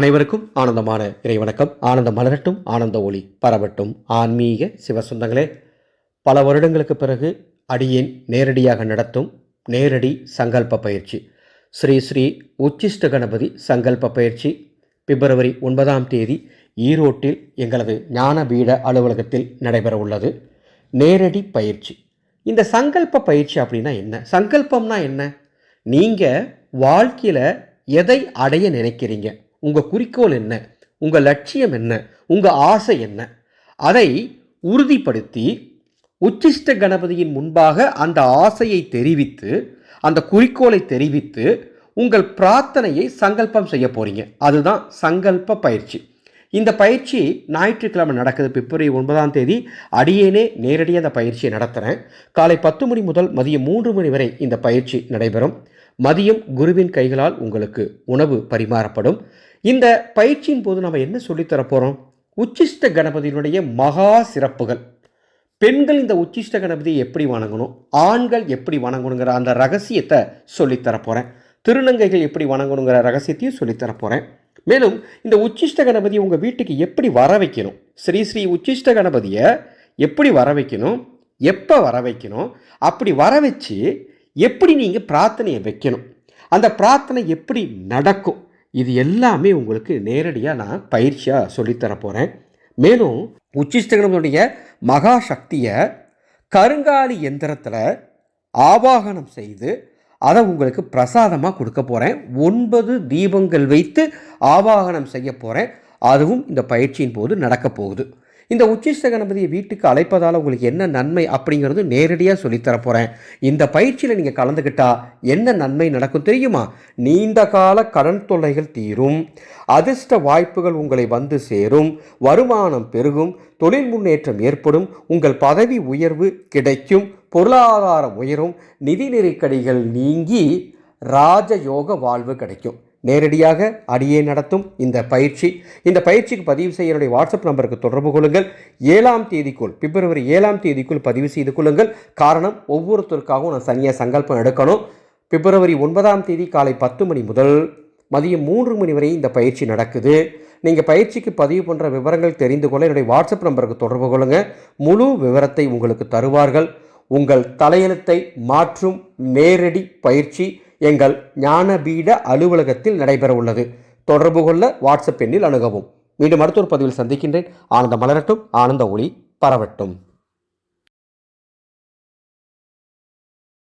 அனைவருக்கும் ஆனந்தமான இறைவணக்கம். ஆனந்த மலரட்டும் ஆனந்த ஒளி பரவட்டும். ஆன்மீக சிவசொந்தங்களே பல வருடங்களுக்கு பிறகு அடியேன் நேரடியாக நடத்தும் நேரடி சங்கல்ப பயிற்சி. ஸ்ரீ ஸ்ரீ உச்சிஷ்ட கணபதி சங்கல்ப பயிற்சி பிப்ரவரி ஒன்பதாம் தேதி ஈரோட்டில் எங்களது ஞானபீட அலுவலகத்தில் நடைபெற உள்ளது. நேரடி பயிற்சி. இந்த சங்கல்ப பயிற்சி அப்படின்னா என்ன? சங்கல்பம்னா என்ன? நீங்கள் வாழ்க்கையில் எதை அடைய நினைக்கிறீங்க? உங்கள் குறிக்கோள் என்ன? உங்கள் லட்சியம் என்ன? உங்கள் ஆசை என்ன? அதை உறுதிப்படுத்தி உச்சிஷ்ட கணபதியின் முன்பாக அந்த ஆசையை தெரிவித்து அந்த குறிக்கோளை தெரிவித்து உங்கள் பிரார்த்தனையை சங்கல்பம் செய்ய போகிறீங்க அதுதான் சங்கல்ப பயிற்சி. இந்த பயிற்சி ஞாயிற்றுக்கிழமை நடக்குது. பிப்ரவரி ஒன்பதாம் தேதி அடியேனே நேரடியாக அந்த பயிற்சியை நடத்துகிறேன் காலை பத்து மணி முதல் மதியம் மூன்று மணி வரை இந்த பயிற்சி நடைபெறும். மதியம் குருவின் கைகளால் உங்களுக்கு உணவு பரிமாறப்படும். இந்த பயிற்சியின் போது நம்ம என்ன சொல்லித்தர போகிறோம் உச்சிஷ்ட கணபதியினுடைய மகா சிறப்புகள். பெண்கள் இந்த உச்சிஷ்ட கணபதியை எப்படி வணங்கணும்? ஆண்கள் எப்படி வணங்கணுங்கிற அந்த ரகசியத்தை சொல்லித்தர போகிறேன் திருநங்கைகள் எப்படி வணங்கணுங்கிற ரகசியத்தையும் சொல்லித்தர போகிறேன் மேலும் இந்த உச்சிஷ்ட கணபதியை உங்கள் வீட்டுக்கு எப்படி வர வைக்கணும்? ஸ்ரீ ஸ்ரீ உச்சிஷ்ட கணபதியை எப்படி வர வைக்கணும்? எப்போ வர வைக்கணும்? அப்படி வர வச்சு எப்படி நீங்கள் பிரார்த்தனையை வைக்கணும்? அந்த பிரார்த்தனை எப்படி நடக்கும்? இது எல்லாமே உங்களுக்கு நேரடியாக நான் பயிற்சியாக சொல்லித்தர போகிறேன் மேலும் உச்சிஷ்டகணனுடைய மகா சக்தியை கருங்காலி எந்திரத்தில் ஆவாகனம் செய்து அதை உங்களுக்கு பிரசாதமாக கொடுக்க போகிறேன் ஒன்பது தீபங்கள் வைத்து ஆவாகனம் செய்ய போகிறேன் அதுவும் இந்த பயிற்சியின் போது நடக்கப் போகுது. இந்த உச்சிஷ்ட கணபதியை வீட்டுக்கு அழைப்பதால் உங்களுக்கு என்ன நன்மை அப்படிங்கிறது நேரடியாக சொல்லித்தரப்போகிறேன் இந்த பயிற்சியில் நீங்கள் கலந்துக்கிட்டா என்ன நன்மை நடக்கும் தெரியுமா? நீண்ட கால கடன் தொல்லைகள் தீரும். அதிர்ஷ்ட வாய்ப்புகள் உங்களை வந்து சேரும். வருமானம் பெருகும். தொழில் முன்னேற்றம் ஏற்படும். உங்கள் பதவி உயர்வு கிடைக்கும். பொருளாதாரம் உயரும். நிதி நெருக்கடிகள் நீங்கி ராஜயோக வாழ்வு கிடைக்கும். நேரடியாக அடியே நடத்தும் இந்த பயிற்சி. இந்த பயிற்சிக்கு பதிவு செய்ய என்னுடைய வாட்ஸ்அப் நம்பருக்கு தொடர்பு கொள்ளுங்கள். ஏழாம் தேதிக்குள் பிப்ரவரி ஏழாம் தேதிக்குள் பதிவு செய்து கொள்ளுங்கள். காரணம் ஒவ்வொருத்தருக்காகவும் நான் தனியாக சங்கல்பம் எடுக்கணும். பிப்ரவரி ஒன்பதாம் தேதி காலை பத்து மணி முதல் மதியம் மூன்று மணி வரை இந்த பயிற்சி நடக்குது. நீங்கள் பயிற்சிக்கு பதிவு பண்ணுற விவரங்கள் தெரிந்து கொள்ள என்னுடைய வாட்ஸ்அப் நம்பருக்கு தொடர்பு கொள்ளுங்கள் முழு விவரத்தை உங்களுக்கு தருவார்கள். உங்கள் தலையெழுத்தை மாற்றும் நேரடி பயிற்சி. எங்கள் ஞானபீட அலுவலகத்தில் நடைபெற உள்ளது தொடர்பு கொள்ள வாட்ஸ்அப் எண்ணில் அணுகவும். மீண்டும் அடுத்த ஒரு பதிவில் சந்திக்கின்றேன். ஆனந்த மலரட்டும். ஆனந்த ஒளி பரவட்டும்.